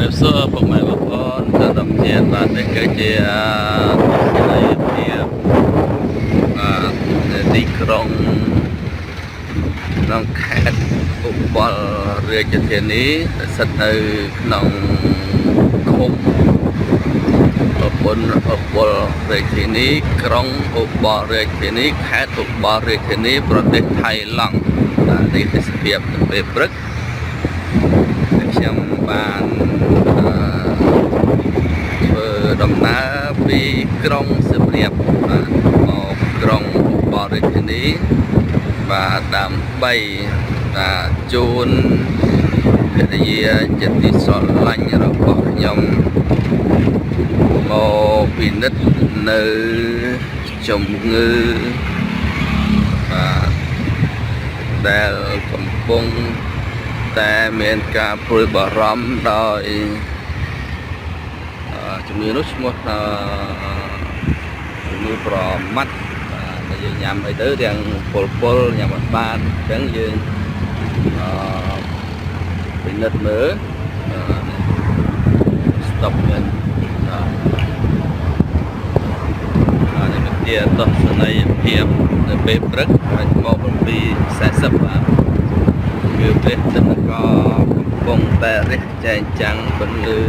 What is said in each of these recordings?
រៀបសួរពុកម៉ែបងប្អូនទៅដល់ជាតិបាទនេះគឺជាទស្សនីយភាពបាទនៅទីក្រុងក្នុងខេត្តឧបលរាជធានីដែលស្ថិតនៅក្នុងឃុំឧបលឧបលរាជធានីក្រុងឧបលរាជធានីខេត្តឧបលរាជធានីប្រទេសថៃឡង់បាទនេះទេសភាពនៅពេលព្រឹកខ្ញុំ បានអឺធ្វើដំណើរពីក្រុងសៀមរាបបាទមកក្រុងបរិធានីបាទដើម្បីបាទជូនភរិយាជាទីស្រឡាញ់របស់ខ្ញុំមកពិនិត្យនៅជំងឺបាទដែលកំពុង តែមានការព្រួយបារម្ភដោយអឺជំងឺនោះឈ្មោះអឺជំងឺប្រមាត់បាទតែយើងញ៉ាំអីទៅទាំងពលពលញ៉ាំអត់បានអញ្ចឹងយើងអឺពិនិត្យមើលអឺ stop មានបាទនេះគឺជាទស្សនីយភាពនៅពេលព្រឹកហើយមក7:40បាទ គឺព្រះទិនកកំពុងតែរះចែងចាំងបន្លឺ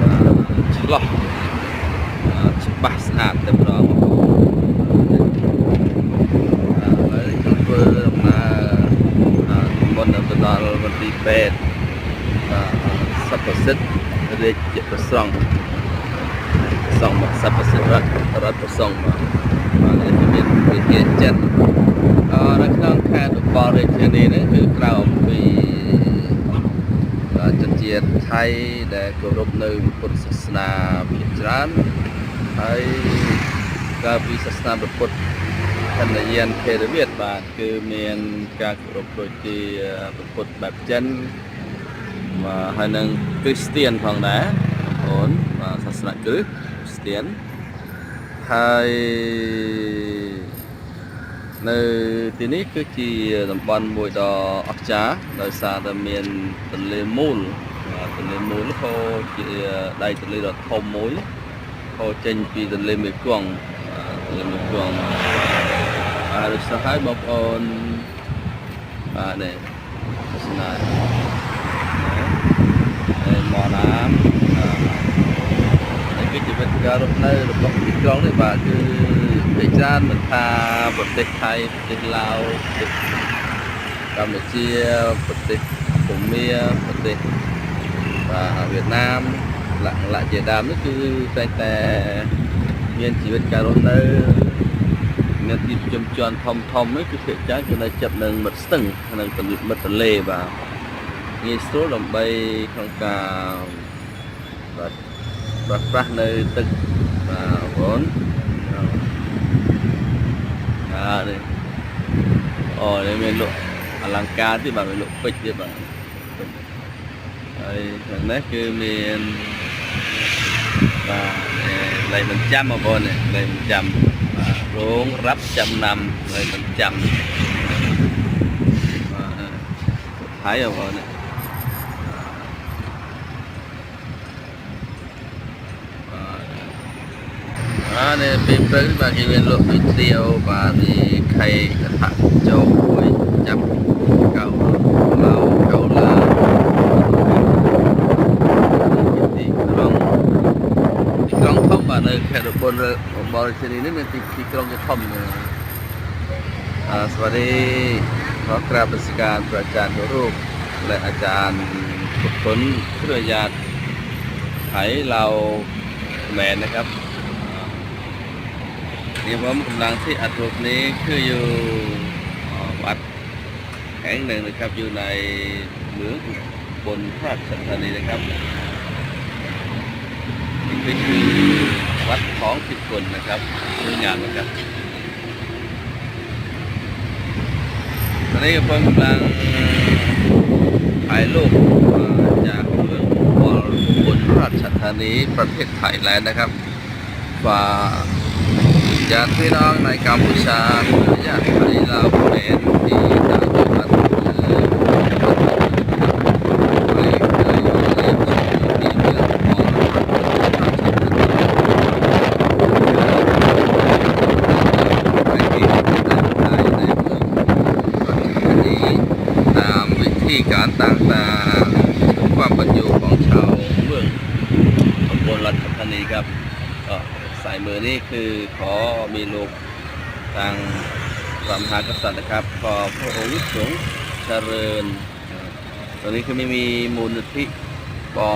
អឺឆ្លោះអឺច្បាស់ស្អាតតែម្ដងអឺហើយខ្ញុំធ្វើដំណើរអឺមុននឹងទៅដល់មន្ទីរពេទ្យអឺសព្វសិទ្ធរាជប្រសង់សង្ឃមកសព្វសិទ្ធរដ្ឋរដ្ឋប្រសង់មកបាទនេះមានវិទ្យាចិនអឺ នៅក្នុងខេត្តឧបលរាជធានីនេះគឺក្រៅអំពីអឺជនជាតិថៃដែលគោរពនៅពុទ្ធសាសនាភាគច្រើនហើយក្រៅពីសាសនាព្រះពុទ្ធកណ្ដាយានថេរវាទបាទគឺមានការគោរពដូចជាព្រះពុទ្ធបែបចិនបាទហើយនឹងគ្រីស្ទៀនផងដែរបងប្អូនបាទសាសនាគ្រិស្តគ្រីស្ទៀនហើយ នៅទីនេះគឺជាតំបន់មួយដ៏អស្ចារ្យដោយសារតែមានទន្លេមូលបាទទន្លេមូលហូរជាដៃទន្លេដ៏ធំមួយហូរចេញពីទន្លេមេគង្គបាទទន្លេមេគង្គហើយដូចនេះហើយបងប្អូនបាទនេះទស្សនាហើយមកណាមនេះគឺជីវិតការរស់នៅរបស់ទីក្រុងនេះបាទគឺ ភាគច្រើនមិនថាប្រទេសថៃប្រទេសឡាវប្រទេសកម្ពុជាប្រទេសភូមាប្រទេសបាទវៀតណាមលក្ខណៈជាដើមនេះគឺតែងតែមានជីវិតការរស់នៅមានទីប្រជុំជនធំធំនេះគឺភាគច្រើនគឺនៅចិត្តនឹងមិត្តស្ទឹងនិងទន្លេមិត្តទន្លេបាទងាយស្រួលដើម្បីក្នុងការបាទប្រើប្រាស់នៅទឹកបាទបងប្អូន ở ni Oh ni meluk Alangkar tu bang meluk pej dia bang Rồi thằng nét cái miền Và lấy mình trăm mà bọn này, Lấy mình trăm. Và rốn rắp trăm năm, Lấy mình trăm. À, thấy không bọn này. ในเปีเปิ้ลมากิเวนโลปิเตียวบาลีไข่กระทะโจกุยจับเก่าเมาเก่าลาติกรองติกรองท่อมบาใยแคดบนบริษัทนี้นี่มันติติกรองจะท่อมเลยสวัสดีขอกราบประสิการพระอาจารย์รูปและอาจารย์ผลเครือญาติไถเราแมนนะครับ นี่ผมกำลังที่อัดรูปนี้คืออยู่วัดแห่งหนึ่งนะครับอยู่ในเมืองบนพระสันธานีนะครับนี่คือวัดของสิบคนนะครับสวยงามนะครับตอนนี้ผมกำลังถ่ายรูปจากเมืองบนพระสันธานีประเทศไทยแลนด์นะครับว่า dạ khi đó này cả buổi sáng dạ đây là bố đèn thì đã cho bắt thì cả tàng tàng ายมือนี่คือขอมีลูกทางพระมหากษัตริย์นะครับ ขอพระองค์ทรงเจริญตอนนี้คือไม่มีมูลนิธิปอ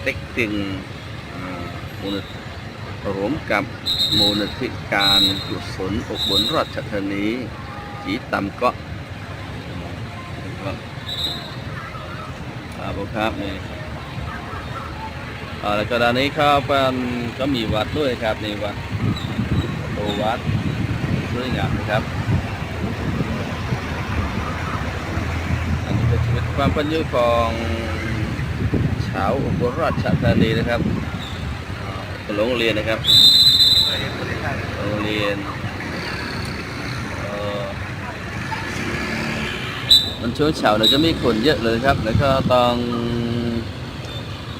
เต็กตึงมูลนิธิรวมกับมูลนิธิการกุศลอุบลราชธานีจีตำเก็ครับครับครับนี่ แล้วก็ด้านนี้ครับเป็นก็มีวัดด้วยครับนี่วัดโตวัดสวยงามนะครับอันนี้ก็ชีวิตความเป็นอยู่ของชาวอุบลราชธานีนะครับโรงเรียนนะครับโรงเรียนมันช่วงเช้าเนี่ยจะมีคนเยอะเลยครับ แล้วก็ต้อง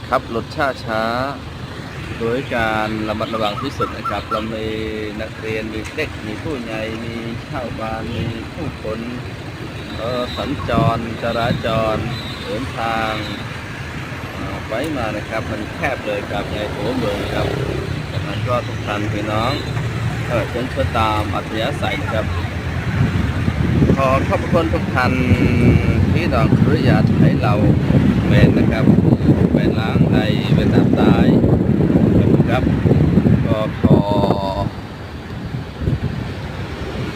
ขับรถช้าช้า โดยการระมัดระวังที่สุดนะครับเรามีนักเรียนมีเด็กมีผู้ใหญ่มีชาวบ้านมีผู้คนสัญจรจราจรเดินทางไปมานะครับ มันแคบเลยครับในหัวเมืองครับดังนั้นก็ทุกท่านพี่น้องเออเชิญเชื่อตามอัธยาศัยนะครับ ขอขอบคุณทุกท่านที่ดอกเครือญาติให้เราเมนนะครับเป็นล้างในเวียดนามใต้ขอบคุณครับก็ขอ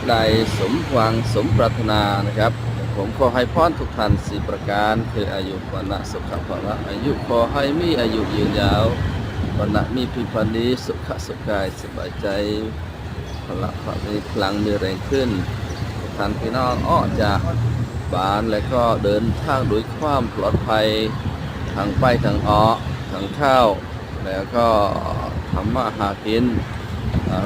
ได้ สมหวังสมปรารถนานะครับ ผมขอให้พรทุกท่านสี่ประการ คืออายุวันะสุขภาระอายุขอให้มีอายุยืนยาววันะมีพิพันธ์นี้สุขสุขกายสบายใจพละพละมีพลังมีแรงขึ้นท่านพี่น้องอ้อจากบ้านแล้วก็เดินทางด้วยความปลอดภัยทางไปทางอ้อทางเข้าแล้วก็ทำมาหากิน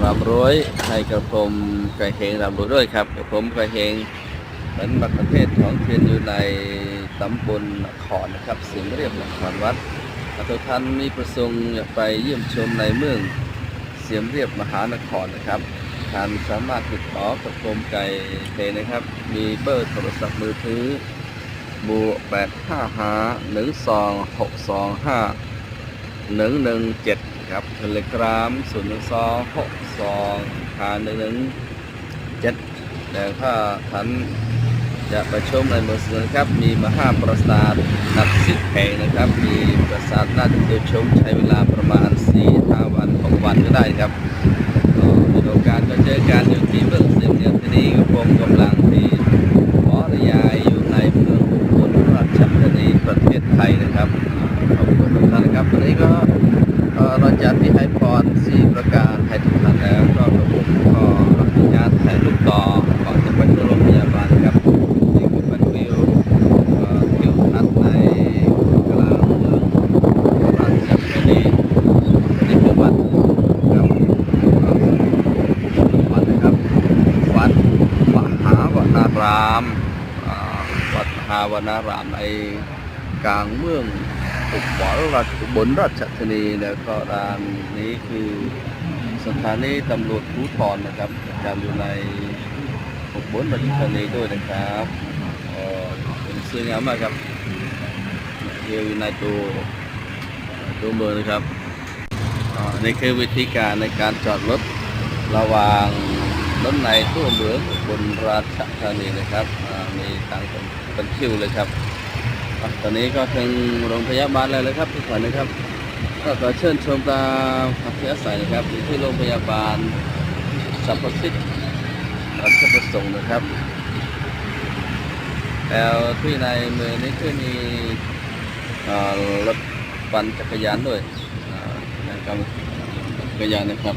ร่ำรวยให้กระผมไก่เฮงร่ำรวยด้วยครับกระผมไก่เฮงเป็นมักประเทศท้องถิ่นอยู่ในตำบลนครนะครับเสียงเรียบนครวัดถ้าทุกท่านมีประสงค์อยากไปเยี่ยมชมในเมืองเสียมเรียบมหานครนะครับท่านสามารถติดต่อกับกรมไก่เทนะครับ มีเบอร์โทรศัพท์มือถือบวกแปดห้าห้าหนึ่งสองหกสองห้าหนึ่งหนึ่งเจ็ด ครับเทเลกรามศูนย์หนึ่งสองหกสองห้าหนึ่งหนึ่งเจ็ดแล้วถ้าท่านจะไปชมในเมืองสุรินครับ มีมหาปราสาทนับสิบแห่งนะครับ มีปราสาทน่าจะชมใช้เวลาประมาณ4-5วัน6วันก็ได้ครับมีโอกาสก็เจอกันอยู่ที่เมืองเสียมเรียบที่นี่ก็ผมกำลังที่ขออนุญาตอยู่ในเมืองอุบลราชธานีประเทศไทยนะครับขอบคุณทุกท่านนะครับวันนี้ก็ เอ่อเราจัดที่ให้พรสี่ประการให้ทุกท่านแล้วก็ผมขออนุญาตถ่ายรูปต่อก่อนจะไปโรงพยาบาลครับนี่คือเป็นวิวเอ่อทิวทัศน์ในกลางเมืองราชธานีนี่คือวัดครับวัดนะครับวัดมหาวนารามวัดมหาวนารามในกลางเมือง อุบลราชอุบลราชธานีแล้วก็ด้านนี้คือสถานีตำรวจภูธรนะครับประจำอยู่ในอุบลราชธานีด้วยนะครับเออเป็นสวยงามมากครับเที่ยวอยู่ในตัวตัวเมืองนะครับนี่คือวิธีการในการจอดรถระหว่างรถในทั่วเมืองบนราชธานีนะครับมีทางเป็นเป็นคิวเลยครับ ตอนนี้ก็ถึงโรงพยาบาลแล้วเลยครับทุกคนนะครับ ก็ขอเชิญชมตามอัธยาศัยนะครับที่โรงพยาบาลสรรพสิทธิ์รัชประสงค์นะครับ แล้วที่ในเมืองนี้ก็มีรถปั่นจักรยานด้วยอ่านะครับจักรยานนะครับ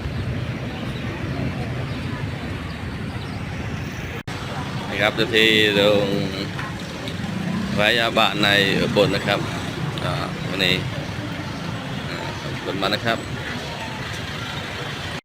นะครับที่โรง พยาบาในบนนะครับวันนี้บนมานะครับ